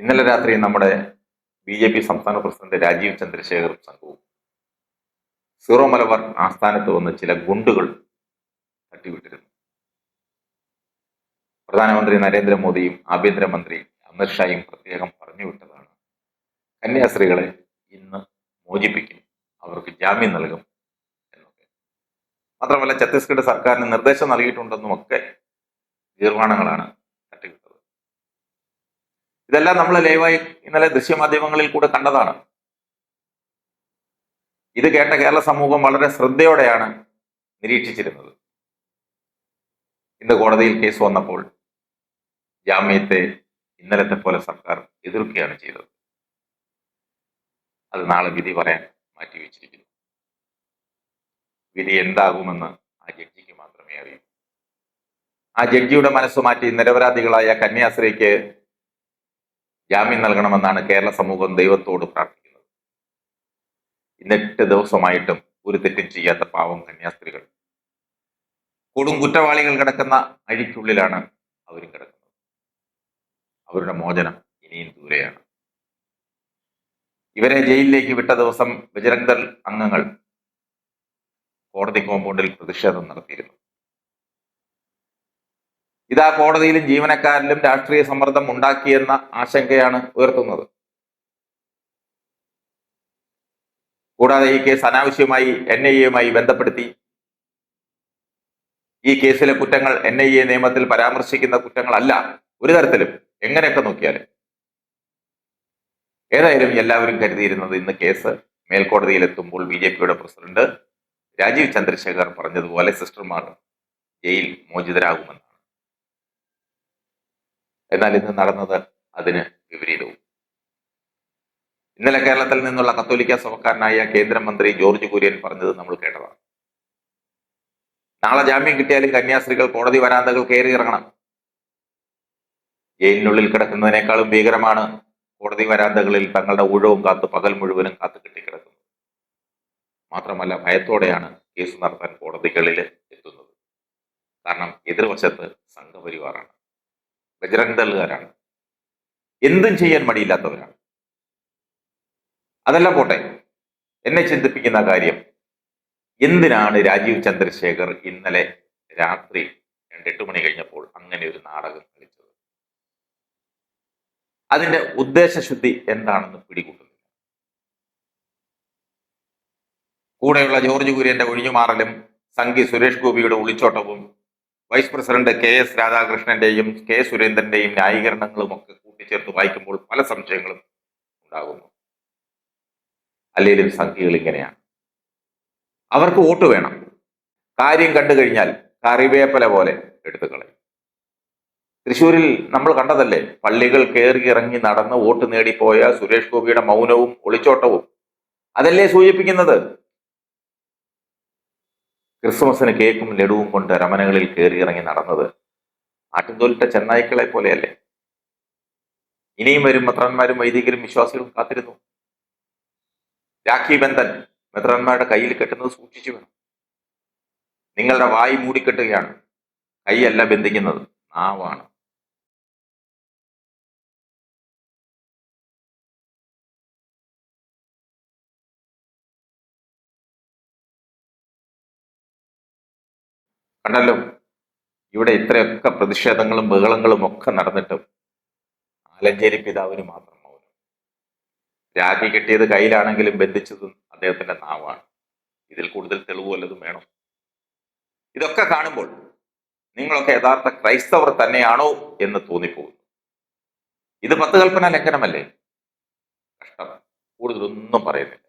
ഇന്നലെ രാത്രി നമ്മുടെ ബി ജെ പി സംസ്ഥാന പ്രസിഡന്റ് രാജീവ് ചന്ദ്രശേഖറും സംഘവും സീറോ മലബാർ ആസ്ഥാനത്ത് വന്ന് ചില ഗുണ്ടുകൾ തട്ടിവിട്ടിരുന്നു. പ്രധാനമന്ത്രി നരേന്ദ്രമോദിയും ആഭ്യന്തരമന്ത്രി അമിത്ഷായും പ്രത്യേകം പറഞ്ഞുവിട്ടതാണ്. കന്യാസ്ത്രീകളെ ഇന്ന് മോചിപ്പിക്കും. അവർക്ക് ജാമ്യം നൽകും എന്നൊക്കെ. മാത്രമല്ല ഛത്തീസ്ഗഡ് സർക്കാരിന് നിർദ്ദേശം നൽകിയിട്ടുണ്ടെന്നും ഒക്കെ തീർമാനങ്ങളാണ് ഇതെല്ലാം നമ്മൾ ലൈവായി ഇന്നലെ ദൃശ്യമാധ്യമങ്ങളിൽ കൂടെ കണ്ടതാണ്. ഇത് കേട്ട കേരള സമൂഹം വളരെ ശ്രദ്ധയോടെയാണ് നിരീക്ഷിച്ചിരുന്നത്. ഇന്ന് കോടതിയിൽ കേസ് വന്നപ്പോൾ ജാമ്യത്തെ ഇന്നലത്തെ പോലെ സർക്കാർ എതിർക്കുകയാണ് ചെയ്തത്. അത് നാളെ വിധി പറയാൻ മാറ്റിവെച്ചിരിക്കുന്നു. വിധി എന്താകുമെന്ന് ആ ജഡ്ജിക്ക് മാത്രമേ അറിയൂ. ആ ജഡ്ജിയുടെ മനസ്സ് മാറ്റി നിരപരാധികളായ കന്യാസ്ത്രീക്ക് ജാമ്യം നൽകണമെന്നാണ് കേരള സമൂഹം ദൈവത്തോട് പ്രാർത്ഥിക്കുന്നത്. ഇന്നെട്ട് ദിവസമായിട്ടും ഒരു തെറ്റും ചെയ്യാത്ത പാവം കന്യാസ്ത്രീകൾ. കൊടും കുറ്റവാളികൾ കിടക്കുന്ന അഴിക്കുള്ളിലാണ് അവരും കിടക്കുന്നത്. അവരുടെ മോചനം ഇനിയും ദൂരെയാണ്. ഇവരെ ജയിലിലേക്ക് വിട്ട ദിവസം ബജരംഗ് ദൾ അംഗങ്ങൾ കോടതി കോമ്പൗണ്ടിൽ പ്രതിഷേധം നടത്തിയിരുന്നു. ഇതാ കോടതിയിലും ജീവനക്കാരിലും രാഷ്ട്രീയ സമ്മർദ്ദം ഉണ്ടാക്കിയെന്ന ആശങ്കയാണ് ഉയർത്തുന്നത്. കൂടാതെ ഈ കേസ് അനാവശ്യമായി എൻ ഐ എയുമായി ബന്ധപ്പെടുത്തി. ഈ കേസിലെ കുറ്റങ്ങൾ എൻ ഐ എ നിയമത്തിൽ പരാമർശിക്കുന്ന കുറ്റങ്ങളല്ല ഒരു തരത്തിലും. എങ്ങനെയൊക്കെ നോക്കിയാലും. ഏതായാലും എല്ലാവരും കരുതിയിരുന്നത് ഇന്ന് കേസ് മേൽക്കോടതിയിലെത്തുമ്പോൾ ബി ജെ പിയുടെ പ്രസിഡന്റ് രാജീവ് ചന്ദ്രശേഖർ പറഞ്ഞതുപോലെ സിസ്റ്റർമാർ ജയിൽ മോചിതരാകുമെന്നാണ്. എന്നാൽ ഇന്ന് നടന്നത് അതിന് വിപരീതവും. ഇന്നലെ കേരളത്തിൽ നിന്നുള്ള കത്തോലിക്ക സഭക്കാരനായ കേന്ദ്രമന്ത്രി ജോർജ് കുര്യൻ പറഞ്ഞത് നമ്മൾ കേട്ടതാണ്. നാളെ ജാമ്യം കിട്ടിയാലും കന്യാസ്ത്രീകൾ കോടതി വരാന്തകൾ കയറി ഇറങ്ങണം. ജയിലിനുള്ളിൽ കിടക്കുന്നതിനേക്കാളും ഭീകരമാണ് കോടതി വരാന്തകളിൽ തങ്ങളുടെ ഊഴവും കാത്ത് പകൽ മുഴുവനും കാത്തു കെട്ടിക്കിടക്കുന്നത്. മാത്രമല്ല ഭയത്തോടെയാണ് കേസ് നടത്താൻ കോടതികളിൽ എത്തുന്നത്. കാരണം എതിർവശത്ത് സംഘപരിവാറാണ്. ബജരംഗ് ദളുകാരാണ് എന്തും ചെയ്യാൻ മടിയില്ലാത്തവരാണ്. അതല്ല പോട്ടെ എന്നെ ചിന്തിപ്പിക്കുന്ന കാര്യം എന്തിനാണ് രാജീവ് ചന്ദ്രശേഖർ ഇന്നലെ രാത്രി രണ്ടെട്ട് മണി കഴിഞ്ഞപ്പോൾ അങ്ങനെ ഒരു നാടകം കളിച്ചത്? അതിന്റെ ഉദ്ദേശശുദ്ധി എന്താണെന്ന് പിടികൂട്ടുന്നില്ല. കൂടെയുള്ള ജോർജ് കുര്യന്റെ ഒഴിഞ്ഞുമാറലും സംഗി സുരേഷ് ഗോപിയുടെ ഒളിച്ചോട്ടവും വൈസ് പ്രസിഡന്റ് കെ എസ് രാധാകൃഷ്ണന്റെയും കെ സുരേന്ദ്രന്റെയും ന്യായീകരണങ്ങളും ഒക്കെ കൂട്ടിച്ചേർത്ത് വായിക്കുമ്പോൾ പല സംശയങ്ങളും ഉണ്ടാകുന്നു. അല്ലെങ്കിലും സംഖ്യകൾ ഇങ്ങനെയാണ്. അവർക്ക് വോട്ട് വേണം. കാര്യം കണ്ടു കഴിഞ്ഞാൽ കറിവേപ്പല പോലെ എടുത്തു കളയും. തൃശ്ശൂരിൽ നമ്മൾ കണ്ടതല്ലേ പള്ളികൾ കയറി ഇറങ്ങി നടന്ന് വോട്ട് നേടിപ്പോയ സുരേഷ് ഗോപിയുടെ മൗനവും ഒളിച്ചോട്ടവും. അതല്ലേ സൂചിപ്പിക്കുന്നത്? ക്രിസ്മസിന് കേക്കും ലഡുവും കൊണ്ട് രമനകളിൽ കയറി ഇറങ്ങി നടന്നത് ആട്ടിൻതോലിട്ട ചെന്നായ്ക്കളെ പോലെയല്ലേ? ഇനിയും വരും മെത്രന്മാരും വൈദികരും വിശ്വാസികളും കാത്തിരുന്നു. രാഖി ബന്ധൻ മെത്രന്മാരുടെ കയ്യിൽ കെട്ടുന്നത് സൂക്ഷിച്ചു വേണം. നിങ്ങളുടെ വായി മൂടിക്കെട്ടുകയാണ്. കൈയല്ല ബന്ധിക്കുന്നത്. നാവാണ്. കണ്ടല്ലോ ഇവിടെ ഇത്രയൊക്കെ പ്രതിഷേധങ്ങളും ബഹളങ്ങളും ഒക്കെ നടന്നിട്ടും ആലഞ്ചേരി പിതാവിന് മാത്രം മൗനം. രാഖി കിട്ടിയത് കയ്യിലാണെങ്കിലും ബന്ധിച്ചതും അദ്ദേഹത്തിന്റെ നാവാണ്. ഇതിൽ കൂടുതൽ തെളിവ് വല്ലതും വേണം? ഇതൊക്കെ കാണുമ്പോൾ നിങ്ങളൊക്കെ യഥാർത്ഥ ക്രൈസ്തവർ തന്നെയാണോ എന്ന് തോന്നിപ്പോകുന്നു. ഇത് പത്ത് കൽപ്പന ലംഘനമല്ലേ കഷ്ടം. കൂടുതലൊന്നും പറയുന്നില്ല.